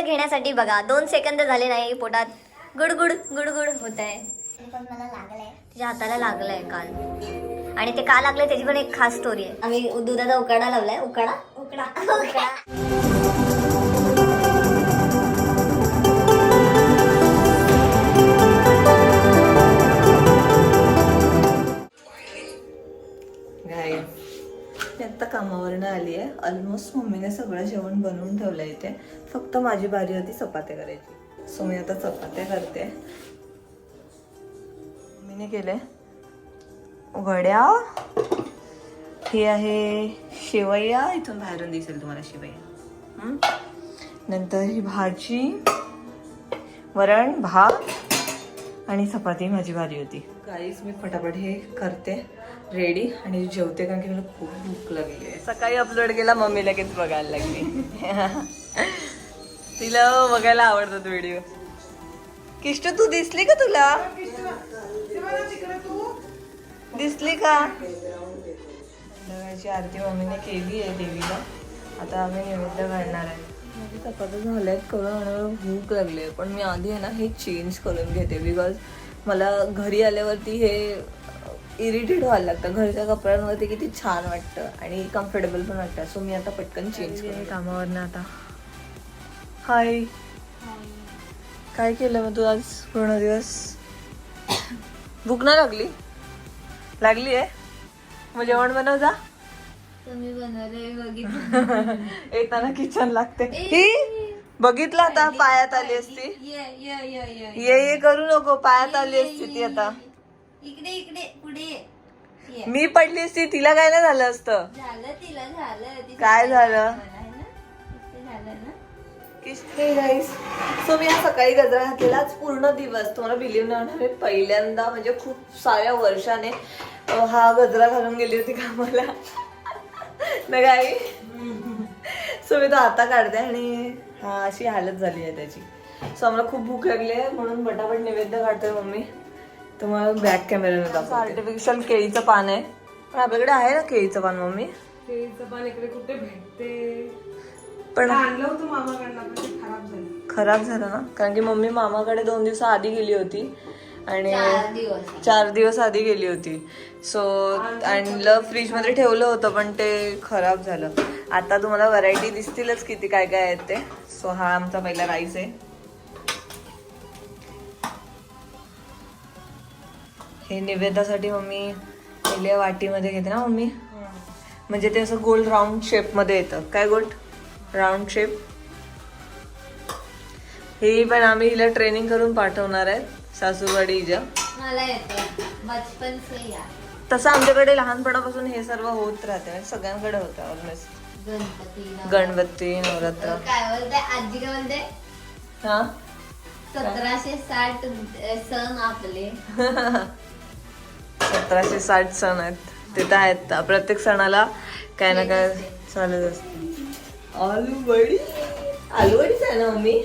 घेण्यासाठी बघा. दोन सेकंद झाले नाही पोटात. गुडगुड गुडगुड होत आहे तिच्या हाताला लागलंय काल. आणि ते का लागलंय त्याची पण एक खास स्टोरी आहे. आम्ही दुधाचा उकाडा लावलाय. उकाडा? उकडा. उकाडा. ऑलमोस्ट मम्मीने सगळं जेवण बनवून ठेवलं इथे. फक्त माझी बारी होती चपात्या करायची. सो मी आता चपात्या करते. मम्मीने केले वड्या. ही आहे शेवया. इथून बाहेरून दिसेल तुम्हाला शेवया. नंतर ही भाजी वरण भात आणि चपाती माझी भारी होती. काहीच मी फटाफट हे करते. रेडी आणि जेवते कारण की मला खूप भूक लागली आहे. सकाळी अपलोड केला मम्मी लगेच बघायला लागली. तिला बघायला आवडतात व्हिडिओ किष्ट तू दिसली का तुला? दिसली का? संध्याकाळची आरती मम्मीने केली आहे देवीला. आता आम्ही नैवेद्य घालणार आहे. माझी चपात्या झाल्यात करून आणि भूक लागली आहे. पण मी आधी आहे ना हे चेंज करून घेते बिकॉज मला घरी आल्यावरती हे इरिटेट व्हायला लागतं. घरच्या कपड्यांवरती किती छान वाटतं आणि कम्फर्टेबल पण वाटतं. सो मी आता पटकन चेंज करते कामावरनं आता. हाय काय केलं मग तू आज पूर्ण दिवस? भूक नाही लागली? लागली आहे? मग जेवण बनव जा तुम्ही बनवले बघितलं. येताना किचन लागते. ही? बघितलं आता पायात आली असती? ये ये ये ये. ये ये करू नको पायात आली असती ती आता. इकडे इकडे पुढे. ये. मी पडली असती तिला काय नाही झालं असतं? झालं तिला झालं. काय झालं? आहे ना? ते झालं ना? हे गाईस सो मी आज सकाळी गजरा घातलेला आज पूर्ण दिवस. तुम्हाला बिलीव्ह नाही होणार आहे. पहिल्यांदा म्हणजे खूप साऱ्या वर्षाने अं, हा गजरा घालून गेली होती कामाला. ना गाई सो मी तो आता काढते आणि हा अशी हालत झाली आहे त्याची. सो आम्हाला खूप भूक लागली आहे म्हणून पटापट नैवेद्य काढतोय मम्मी. तुम्हाला बॅक कॅमेऱ्याने दाखवते. आर्टिफिशियल केळीचं पान आहे. पण आपल्याकडे आहे ना केळीचं पान मम्मी? केळीचं पान इकडे कुठे भेटते? पण आणलं होतं मामाकडनं पण ते खराब झालं. खराब झालं ना? कारण की मम्मी मामाकडे दोन दिवस आधी गेली होती. आणि चार दिवस. चार दिवस आधी गेली होती. सो आणलं फ्रीजमध्ये ठेवलं होतं पण ते खराब झालं. आता तुम्हाला व्हरायटी दिसतीलच किती काय काय आहेत ते. सो हा आमचा पहिला राईस आहे. हे निवेदासाठी मम्मी पहिले वाटीमध्ये घेते ना मम्मी? म्हणजे ते असं गोल राऊंड शेपमध्ये येतं. काय गोल्ड राऊंड शेप ही पण आम्ही हिला ट्रेनिंग करून पाठवणार आहे सासूबाडी हिच्या मला येते बचपन से या. तसं आमच्याकडे लहानपणापासून हे सर्व होत राहते. म्हणजे सगळ्यांकडे होतं ऑलमोस्ट गणपती नवरात्र. गणपती नवरात्र. काय बोलते? आजी काय बोलते? हा? सतराशे साठ सण आपले. सतराशे साठ सण आहेत. ते तर आहेत प्रत्येक सणाला काय ना काय चालत असते. आलू वडी? आलू वडीच आहे ना मम्मी?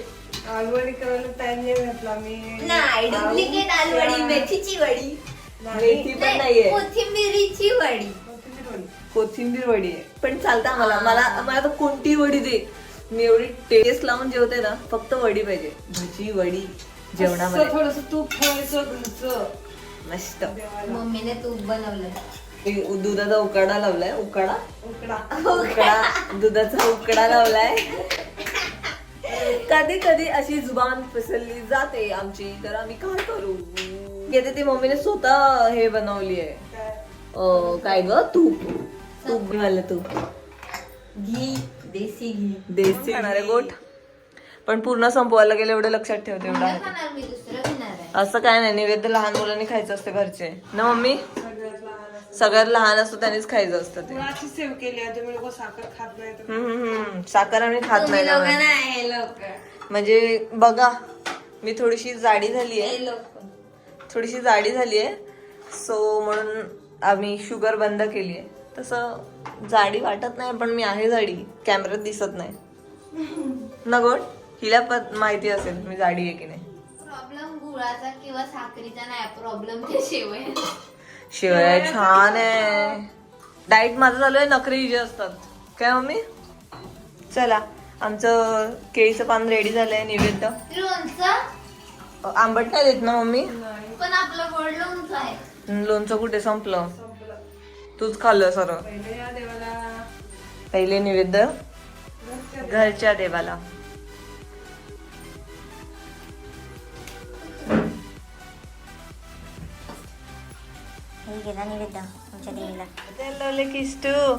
आलूवडी करायला टाइम नाही भेटला. मी नाही डुप्लिकेट आलूवडी मेथीची वडी. मेथी पण नाहीये. कोथिंबिरीची वडी. कोथिंबीर वडी. कोथिंबीर वडी आहे. पण चालतं आम्हाला. मला मला तर कोणती वडी दे. मी एवढी टेस्ट लावून जेवते ना फक्त वडी पाहिजे. भजी वडी जेवणामध्ये. थोडस तूप ठेवायचं घरचं. मस्त. मम्मीने तूप बनवलं. दुधाचा उकाडा लावलाय उकाडा? उकडा. उकडा. दुधाचा उकडा लावलाय. कधी कधी अशी जुबान फिसलली जाते आमची तर आम्ही काय करू? येते ती मम्मीने स्वतः हे बनवली आहे. काय ग? तूप. तूप मला तूप. घी देसी घी. देसी गोट. पण पूर्ण संपवायला गेलं एवढं लक्षात ठेवते एवढं असं काय नाही नैवेद्य लहान मुलांनी खायचं असतं घरचे. ना मम्मी? सगळ्यात लहान असं. सगळ्यात लहान असतो त्यांनीच खायचं असतं ते. गुळाची सेव केली आहे तुम्ही लोक साखर खात नाही हम्म, हम्म. साखर आम्ही खात नाही त्यामुळे. म्हणजे बघा मी थोडीशी जाडी झाली आहे. थोडीशी जाडी झाली आहे. सो म्हणून आम्ही शुगर बंद केली आहे. तसं जाडी वाटत नाही पण मी आहे जाडी. कॅमेऱ्यात दिसत नाही. ना गोड हिला पण माहिती असेल मी जाडी आहे की नाही. प्रॉब्लेम गुळाचा किंवा साखरीचा नाही प्रॉब्लेम ते शेवय. शिवाय छान आहे. डाईट माझं चालू आहे नखरे जे असतात. काय मम्मी? चला आमचं केळीचं पान रेडी झालंय निवेद्य. लोणचं? आंबट नाही देत ना मम्मी? पण आपलं गोड लोणचं आहे. लोणचं कुठे संपलं? तूच खाल्लं सर पहिले या देवाला. पहिले निवेद्य. घरच्या देवाला. गेला निवेद्य आमच्या देवीला. द्यायला लावले किस्टू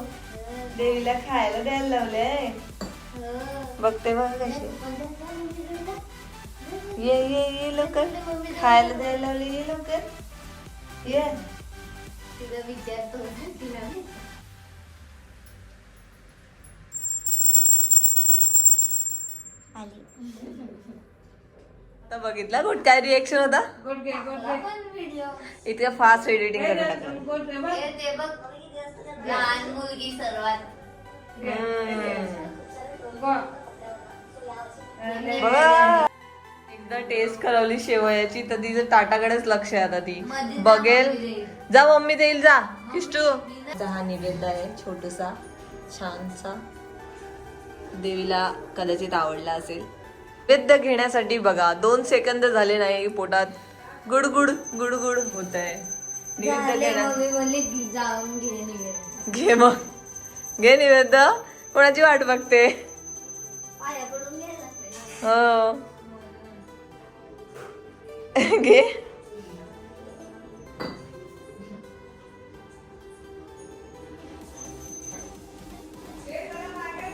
देवीला खायला द्यायला लावले. बघते बघ कशी. ये ये ये लवकर. खायला द्यायला लावले ये लवकर. ये. तिला विचारतो. तिला आली. आता बघितला? गुड काय रिएक्शन होता? इतकं फास्ट एडिटिंग लहान एकदा टेस्ट करावली शेवयाची तर तिचं ताटाकडेच लक्ष आहे आता ती. बघेल. जा मम्मी देईल जा. किष्टू. हा निवेद आहे छोटसा छानसा. देवीला कदाचित आवडला असेल. नैवेद्य घेण्यासाठी बघा. दोन सेकंद झाले नाही पोटात गुडगुड गुडगुड होत आहे घे घे मग. घे निवेद्य कोणाची वाट बघते? घ्यायला लागते ना. हो. घे.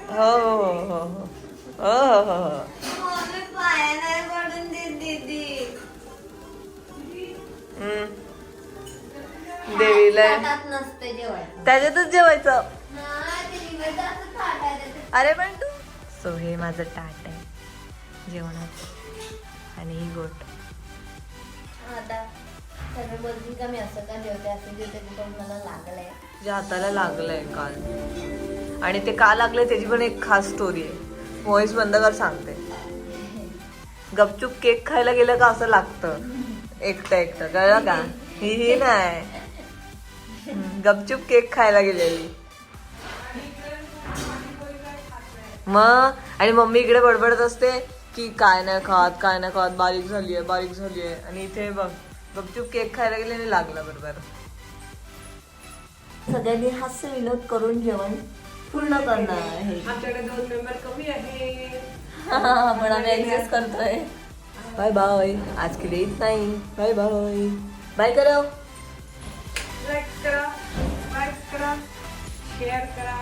हो. हो हो हो हो. जेवायचं. त्याच्यातच जेवायचं. अरे पण तू सो हे माझं ताट आहे. जेवणाचं आणि ही गोट. तुझ्या हाताला लागलंय काल. आणि ते का लागलंय त्याची पण एक खास स्टोरी आहे. व्हॉइस बंद कर सांगते. गपचूप केक खायला गेलं का असं लागतं? एकटं एकटं. कळलं का? ही ही नाही. गपचूप केक खायला गेलेली. मग आणि मम्मी इकडे बडबडत असते की काय नाही खात काय नाही खात बारीक झाली आहे बारीक झाली आहे आणि इथे बघ गपचूप केक खायला गेले आणि लागला बरोबर. सगळ्यांनी हास्य विनोद करून जेवण पूर्ण करणार आहे. आमच्याकडे दोन मेंबर कमी आहे पण आम्ही ऍडजस्ट करतोय. Bye bye. आज के लिए इतना ही बाय बाय. बाय करो. लाईक करा लाईक करा शेअर करा